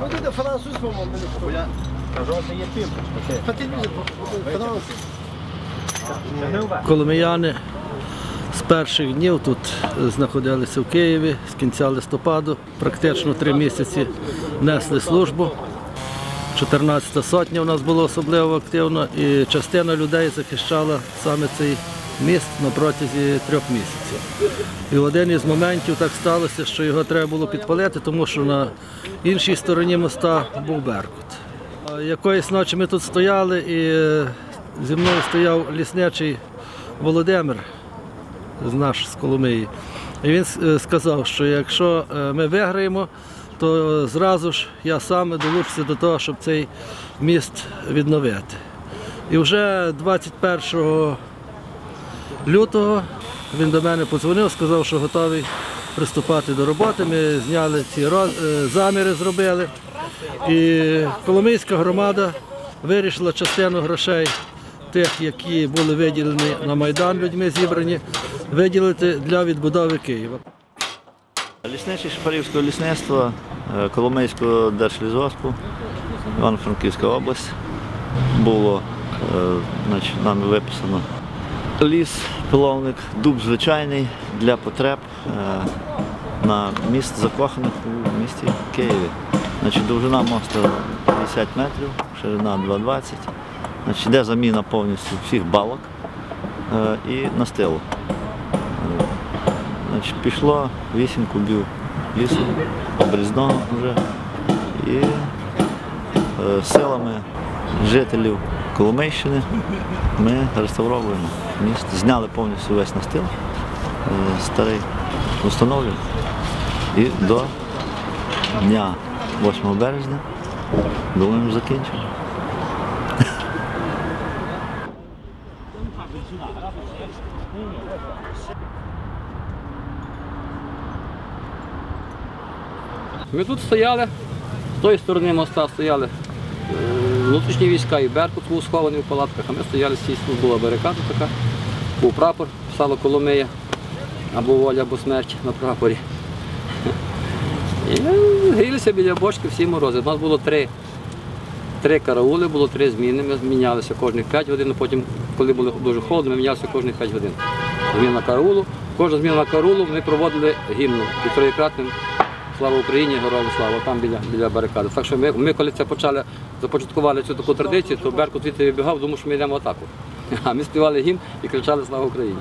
Mais le Fate-lui français. Коломияни з перших днів тут знаходилися в Києві з кінця листопаду, практично три місяці несли службу. 14-та сотня у нас було особливо активно, і частина людей захищала саме цей міст на протязі трьох місяців. І один із моментів так сталося, що його треба було підпалити, тому що на іншій стороні моста був Беркут. Якоїсь ночі ми тут стояли, і зі мною стояв лісничий Володимир з наш з Коломиї. І він е, сказав, що якщо е, ми виграємо, то зразу ж я саме долучуся до того, щоб цей міст відновити. І вже 21 лютого він до мене подзвонив, сказав, що готовий приступати до роботи. Ми зняли ці е, заміри, зробили. І Коломийська громада вирішила частину грошей, тих, які були виділені на Майдан людьми зібрані, виділити для відбудови Києва. Лісничий Шепарівського лісництва, е, Коломийського держлісгоспу, Івано-Франківська область. Було е, значить, нами виписано ліс, пиловник, дуб звичайний для потреб е, на міст закоханих у місті Києві. Значить, довжина мосту 50 метрів, ширина 2,20. Значить, йде заміна повністю всіх балок е, і настилу. Значить, пішло 8 кубів лісу, обрізного вже. І е, силами жителів Коломийщини ми реставровуємо міст. Зняли повністю весь настил е, старий, встановлюємо. І до дня 8 березня думаємо закінчимо. Ми тут стояли, з тої сторони моста стояли внутрішні війська і Беркут був схований в палатках, а ми стояли з цієї була барикада така, був прапор, писало Коломия, або воля, або смерть на прапорі. І грілися біля бочки всі морози. У нас було три, три караули, було три зміни. Ми змінялися кожних 5 годин, потім, коли було дуже холодно, ми мінялися кожних 5 годин. Зміна караулу. Кожна зміна караулу ми проводили гімном і троєкратним Слава Україні, героям слава, там біля, біля барикади. Так що ми, ми коли це почали, започаткували цю таку традицію, то Беркут звідти вибігав, думав, що ми йдемо в атаку. А ми співали гімн і кричали Слава Україні.